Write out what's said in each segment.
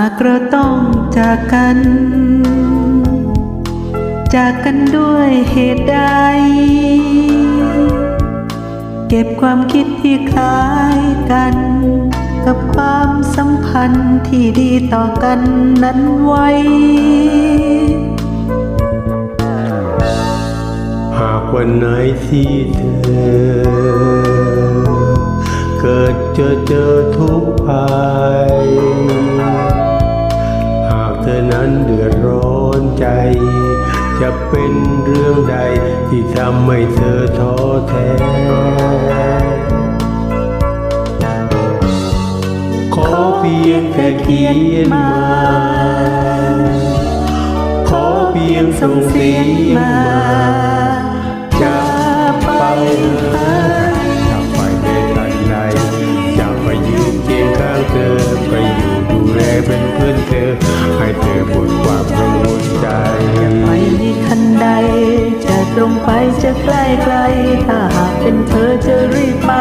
ากเราต้องจากกัน จากกันด้วยเหตุใด เก็บความคิดที่คล้ายกัน กับความสัมพันธ์ที่ดีต่อกันนั้นไว้ หากวันไหนที่เธอ เกิดเจอเจอทุกข์ภัยหากเธอ นั้นเดือดร้อนใจ จะเป็นเรื่องใดที่ทำให้เธอท้อแท้ ขอเพียงแค่เขียนมา ขอเพียงส่งเสียงมา ตรงไปจะใกล้ไกล ถ้าหากเป็นเธอจะรีบไป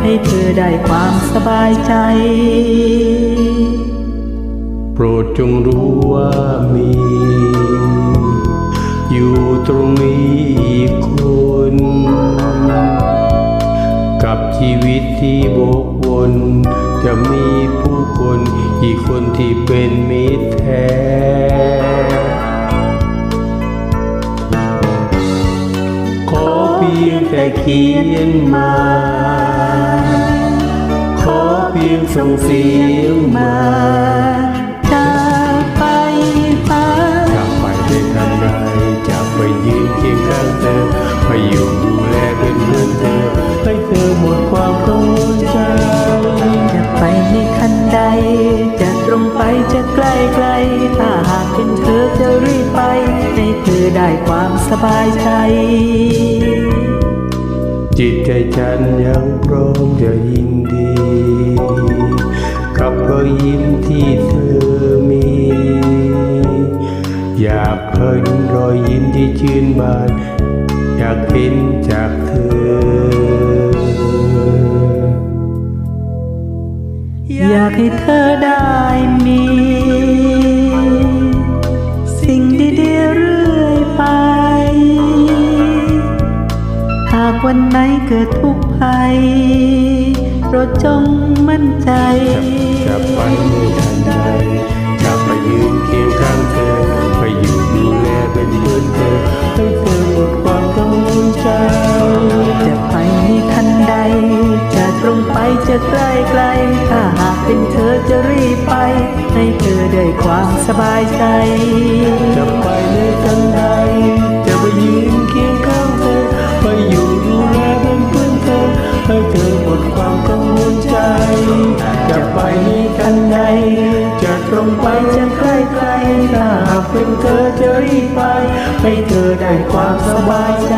ให้เธอได้ความสบายใจ โปรดจงรู้ว่ามี อยู่ตรงนี้อีกคน กับชีวิตที่บกวนจะมีผู้คนอีกคนที่เป็นมิตรแท้ ขี้ยนมา ขอเพียงส่งเสียงมาจะไปหาจะไปในทันใดจะไปยืนเคียงข้างเธอไปอยู่ดูแลเป็นเพื่อนเธอให้เธอหมดความกังวลใจจะไปในทันใด จะตรงไปจะใกล้ไกล ถ้าหากเป็นเธอจะรีบไป ให้เธอได้ความสบายใจ จิตใจฉันยังพร้อมจะยินดี กับรอยยิ้มที่เธอมี อยากเห็นรอยยิ้มที่ชื่นบาน อยากเห็นจากเธอ อยากให้เธอได้มี ไหนเกิดทุกข์ภัยโปรดจงมั่นใจ จะไปไม่ทันใดจะไปยืนเคียงข้างเธอ ไปอยู่ดูแลเป็นเพื่อนเธอให้เธอหมดความกังวลใจจะไปในทันใด จะตรงไปจะใกล้ไกล ถ้าหากเป็นเธอจะรีบไป ให้เธอได้ความสบายใจ จะไปในทันใด เป็นเธอจะรีบไป ให้เธอได้ความสบายใจ